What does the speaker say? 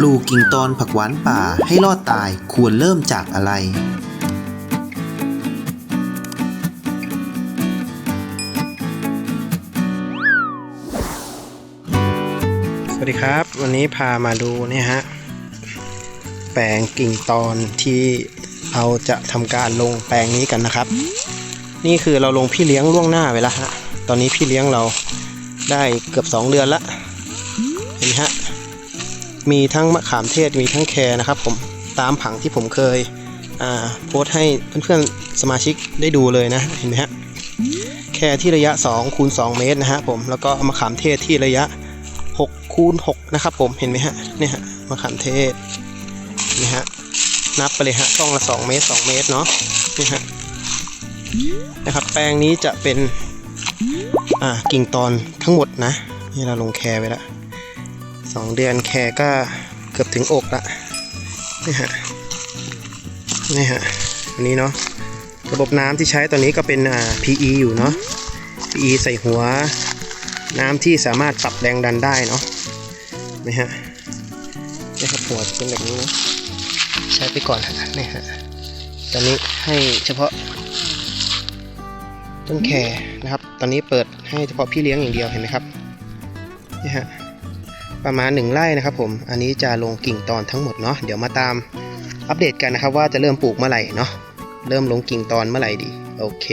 ปลูกกิ่งตอนผักหวานป่าให้รอดตายควรเริ่มจากอะไร สวัสดีครับ วันนี้พามาดูเนี่ยฮะ แปลงกิ่งตอนที่เราจะทำการลงแปลงนี้กันนะครับ นี่คือเราลงพี่เลี้ยงล่วงหน้าไปแล้วฮะ ตอนนี้พี่เลี้ยงเราได้เกือบ 2 เดือนละเห็นไหมฮะ มีทั้งมะขามเทศมีทั้งแครนะครับผมตามผังที่ผมเคยโพสต์ให้เพื่อนๆสมาชิกได้ดูเลยนะเห็นไหมฮะแครที่ระยะ2คูณ2เมตรนะฮะผมแล้วก็มะขามเทศที่ระยะ6คูณ6นะครับผมเห็นไหมฮะเนี่ยฮะมะขามเทศนี่ฮะนับไปเลยฮะช่องละ 2 เมตร 2 เมตรเนาะนี่ฮะนะครับแปลงนี้จะเป็นอ่ากิ่งตอนทั้งหมดนะนี่เราลงแคร์ไปแล้ว สองเดือนแคร์ก็เกือบถึงอกละนี่ฮะนี่ฮะอันนี้เนาะระบบน้ำที่ใช้ตอนนี้ก็เป็นอ่า PE อยู่เนาะ PE ใส่หัวน้ำที่สามารถปรับแรงดันได้เนาะนี่ฮะนี่ครับหัวจะเป็นแบบนี้นะใช้ไปก่อนฮะนี่ฮะตอนนี้ให้เฉพาะต้นแครนะครับ ตอนนี้เปิดให้เฉพาะพี่เลี้ยงอย่างเดียวเห็นไหมครับนี่ฮะ ประมาณหนึ่งไร่นะครับผม อันนี้จะลงกิ่งตอนทั้งหมดเนาะ เดี๋ยวมาตามอัปเดตกันนะครับว่าจะเริ่มปลูกเมื่อไหร่เนาะ เริ่มลงกิ่งตอนเมื่อไหร่ดี โอเค